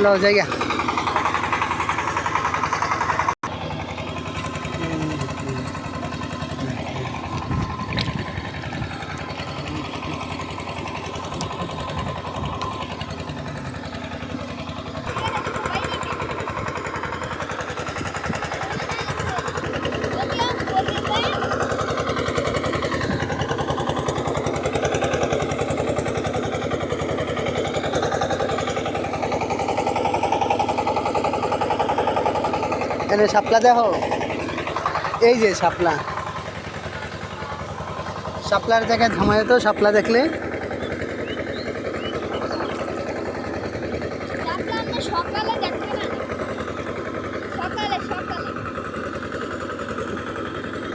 આટલો જગ્યા এখানে শাপলা দেখো। এই যে শাপলা শাপলার জায়গায় থামায় তো শাপলা দেখলে। সকালে দেখতে না সকালে সকালে।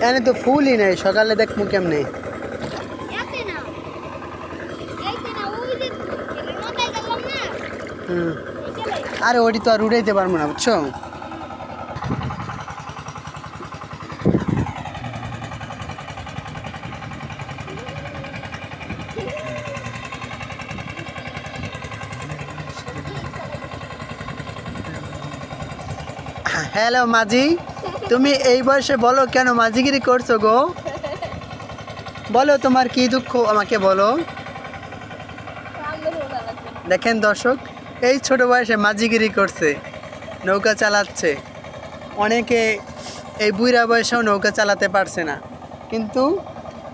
এখানে তো ফুলই নেই সকালে দেখব কেমনে? হুম। আরে ওটি তো আর উড়াইতে পারব না বুঝছ? হ্যালো মাঝি তুমি এই বয়সে বলো কেন মাঝিগিরি করছ গো? বলো তোমার কি দুঃখ আমাকে বলো। দেখেন দর্শক, এই ছোট বয়সে মাঝিগিরি করছে, নৌকা চালাচ্ছে। অনেকে এই বুড়া বয়সেও নৌকা চালাতে পারছে না। কিন্তু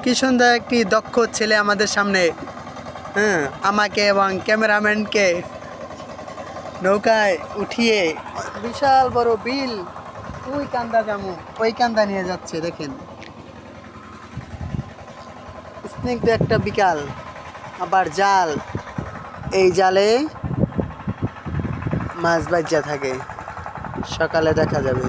কি সুন্দর একটি দক্ষ ছেলে আমাদের সামনে হ্যাঁ আমাকে এবং ক্যামেরাম্যানকে নৌকায় উঠিয়ে বিশাল বড় বিল। ওই কান্দা জামু, ওই কান্দা নিয়ে যাচ্ছে, দেখেন। স্নিগ্ধ একটা বিকাল, আবার জাল। এই জালে মাছ বাজ্যা থাকে, সকালে দেখা যাবে।